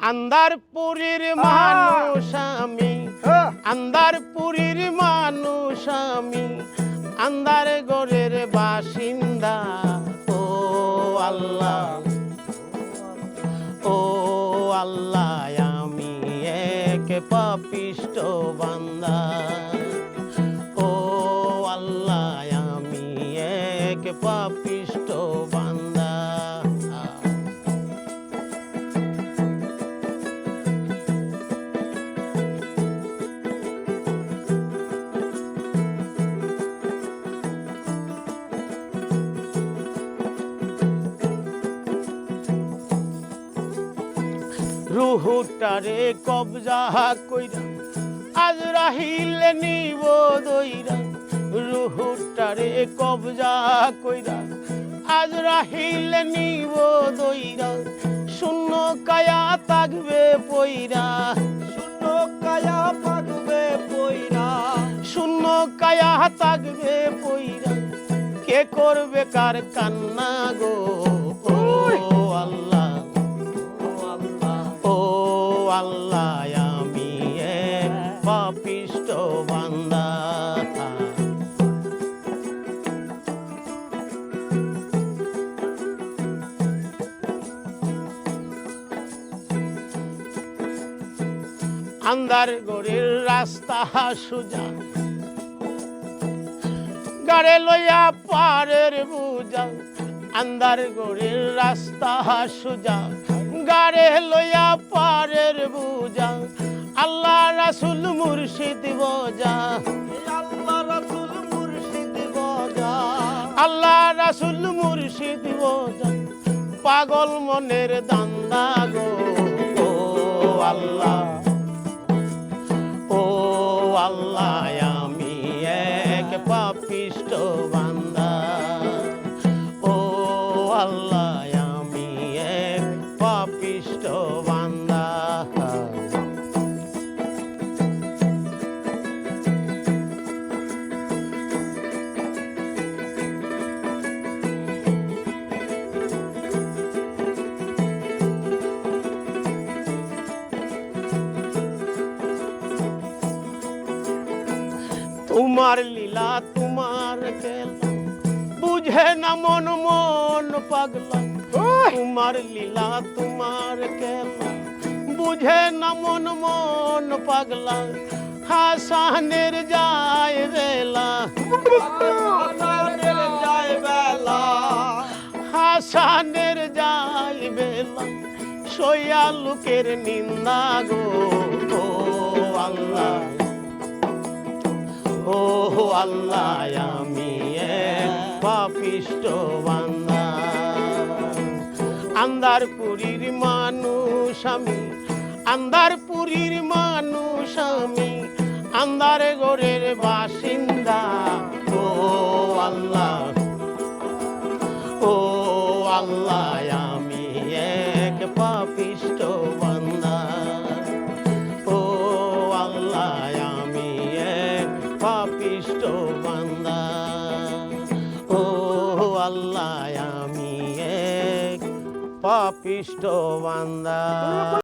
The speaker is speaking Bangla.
আন্দারপুরীর মানুষ আমি হ্যাঁ। আন্দারপুরীর মানুষ আমি আন্দার গড়ের বাসিন্দা। ও আল্লাহ ও আল্লাহ আমি এক পাপিষ্ট বান্দা। ও আল্লাহ আমি এক পাপিষ্ট রুহুটারে কবজা কইরা আজ রাহিলে নিব দইরা। রুহুটারে কবজা কইরা আজ রাহিলে নিব দইরা। শূন্য কায়া তাকবে পইরা। শূন্য কায়া পাকবে পইরা। শূন্য কায়া থাকবে পইরা। কে করবে কার কান্না গো? পাপিষ্ট বান্দা। আন্দার গড়ের রাস্তা সুজা। গাড়ে লইয়া পারের বুজা। আন্দার গড়ের রাস্তা সুজা। গাড়ে লইয়া আল্লাহ রাসুল মুর্শিদ বজা। আল্লাহ রাসূল মুর্শিদ বজা। আল্লাহ রাসুল মুর্শিদ বজা। পাগল মনের দান্দা গো। ও আল্লাহ ও আল্লাহ, আমি এক পাপিষ্ট বান্দা। ও আল্লাহ, আমি এক পাপিষ্ট বান্দা। তোমার লীলা তোমার খেলা। বুঝে না মন মন পাগলা। তোমার লীলা তোমার খেলা। বুঝে না মন মন পাগলা। হাসানের যায় বেলা। হাসানের যায় বেলা। সইয়া লোকের নিন্দা গো আল্লাহ। আল্লাহ, আমি পাপিষ্ট বান্দা। আন্দারপুরীর মানুষ আমি আন্দারপুরীর মানুষ আমি আন্দার গড়ের বাসিন্দা। ও আল্লাহ ও আল্লাহ, আমি পাপিষ্ট বান্দা। ও আল্লাহ আমি এক পাপিষ্ট বান্দা।